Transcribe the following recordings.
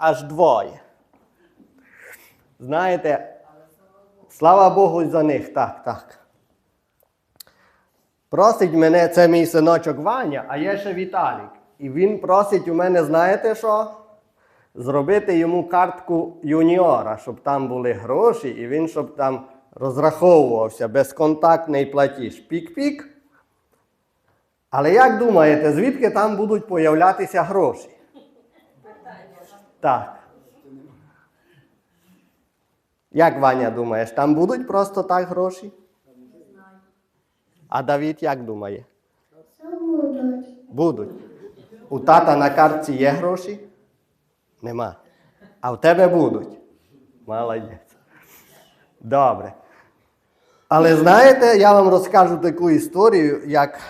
аж двоє. Знаєте, слава Богу за них, так, так. Просить мене, це мій синочок Ваня, а є ще Віталік. І він просить у мене, знаєте що? Зробити йому картку юніора, щоб там були гроші, і він щоб там розраховувався безконтактний платіж. Пік-пік. Але як думаєте, звідки там будуть появлятися гроші? Так. Як Ваня думаєш, там будуть просто так гроші? А Давід як думає? Будуть. У тата на картці є гроші? Нема. А в тебе будуть. Молодець. Добре. Але знаєте, я вам розкажу таку історію, як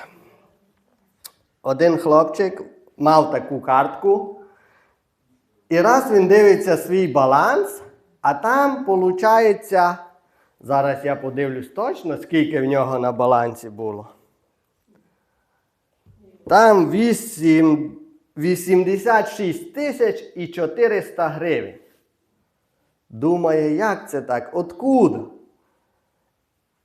один хлопчик мав таку картку, і раз він дивиться свій баланс, а там виходить, зараз я подивлюсь точно, скільки в нього на балансі було. Там 8, 86 тисяч і 400 гривень. Думає, як це так? Откуда?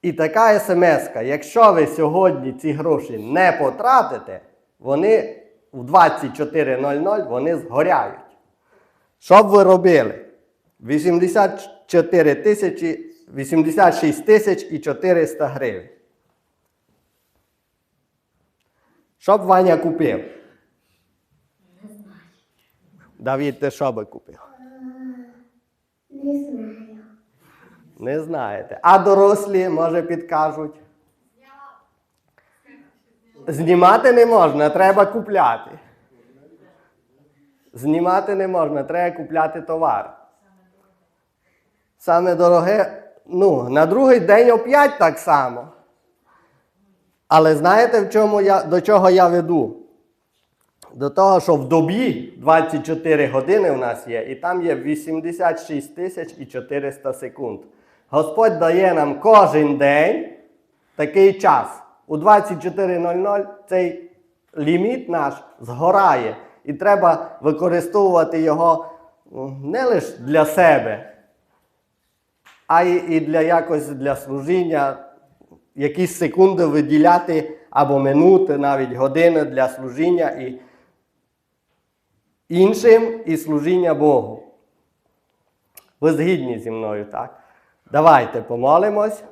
І така смс якщо ви сьогодні ці гроші не потратите, вони в 24.00 вони згоряють. Що б ви робили? 84 тисячі, 86 тисяч і 400 гривень. Що б Ваня купив? Давід, ти що би купив? Не знаю. Не знаєте. А дорослі, може, підкажуть. Знімати не можна, треба купляти. Знімати не можна, треба купляти товар. Саме дороге, ну, на другий день оп'ять так само. Але знаєте, в чому я, до чого я веду? До того, що в добі 24 години у нас є, і там є 86 тисяч і 400 секунд. Господь дає нам кожен день такий час. У 24.00 цей ліміт наш згорає. І треба використовувати його не лише для себе, а й і для якось для служіння, якісь секунди виділяти або минути, навіть години для служіння і іншим і служіння Богу. Ви згідні зі мною, так? Давайте помолимось.